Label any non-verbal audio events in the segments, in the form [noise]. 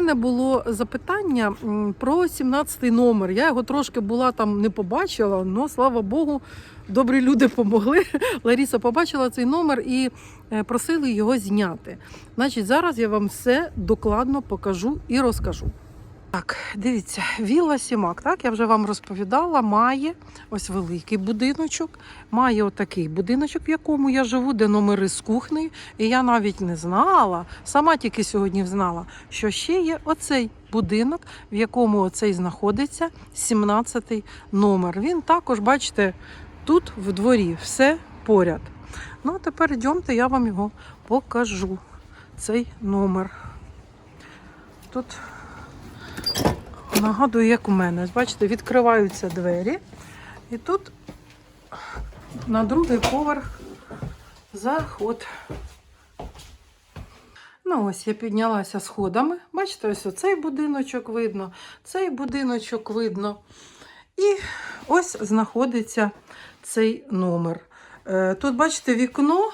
мене було запитання про 17 номер. Я його трошки була там не побачила, але слава Богу, добрі люди помогли. [laughs] Ларіса побачила цей номер і е, просили його зняти. Значить, зараз я вам все докладно покажу і розкажу. Так, дивіться, вілла Сімак, так я вже вам розповідала, має ось великий будиночок, має отакий будиночок, в якому я живу, де номери з кухнею. І я навіть не знала, сама тільки сьогодні знала, що ще є оцей будинок, в якому оцей знаходиться 17-й номер. Він також, бачите, тут в дворі, все поряд. Ну, а тепер йдемте, я вам його покажу. Цей номер. Тут нагадую, як у мене. Бачите, відкриваються двері. І тут на другий поверх заход. Ну, ось я піднялася сходами. Бачите, ось оцей будиночок видно, цей будиночок видно. І ось знаходиться цей номер. Е, Тут, бачите, вікно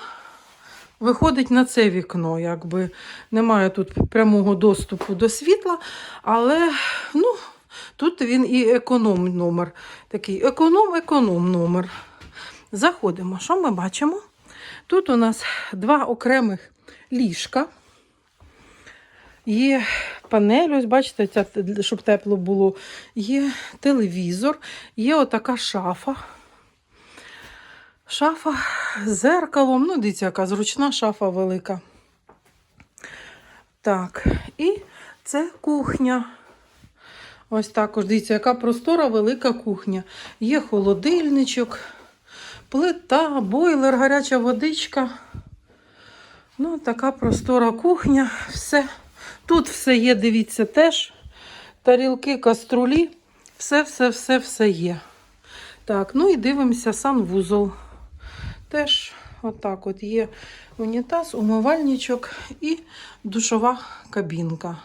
виходить на це вікно. Якби немає тут прямого доступу до світла, але ну, тут він і економ номер. Такий економ-економ номер. Заходимо. Що ми бачимо? Тут у нас два окремих ліжка. Є панель, ось бачите, ця, щоб тепло було. Є телевізор, є отака шафа. Шафа зеркалом. Ну, дивіться, яка зручна шафа велика. Так, і це кухня. Ось також, дивіться, яка простора велика кухня. Є холодильничок, плита, бойлер, гаряча водичка. Ну, така простора кухня. Все. Тут все є, дивіться, теж. Тарілки, каструлі. Все, все, все, все є. Так, ну і дивимося санвузол. Теж отак от є унітаз, умивальничок і душова кабінка.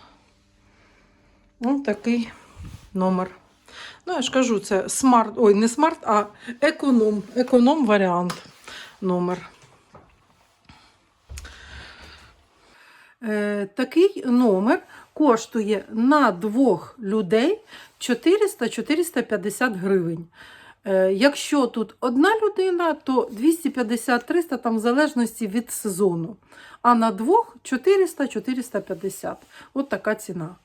Ось такий номер. Ну, я ж кажу, це смарт, ой, не смарт, а економ, економ варіант номер. Е, такий номер коштує на двох людей 400-450 гривень. Е, Якщо тут одна людина, то 250-300 там в залежності від сезону. А на двох 400-450. От така ціна.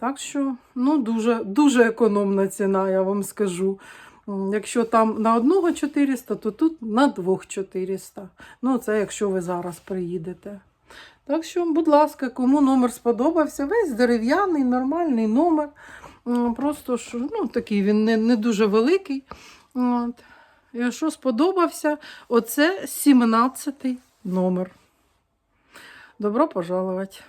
Так що, ну, дуже, дуже економна ціна, я вам скажу. Якщо там на одного 400, то тут на двох 400. Ну, це якщо ви зараз приїдете. Так що, будь ласка, кому номер сподобався, весь дерев'яний, нормальний номер. Просто що, ну, такий він не, не дуже великий. От. Якщо сподобався, оце 17 номер. Добро пожаловать.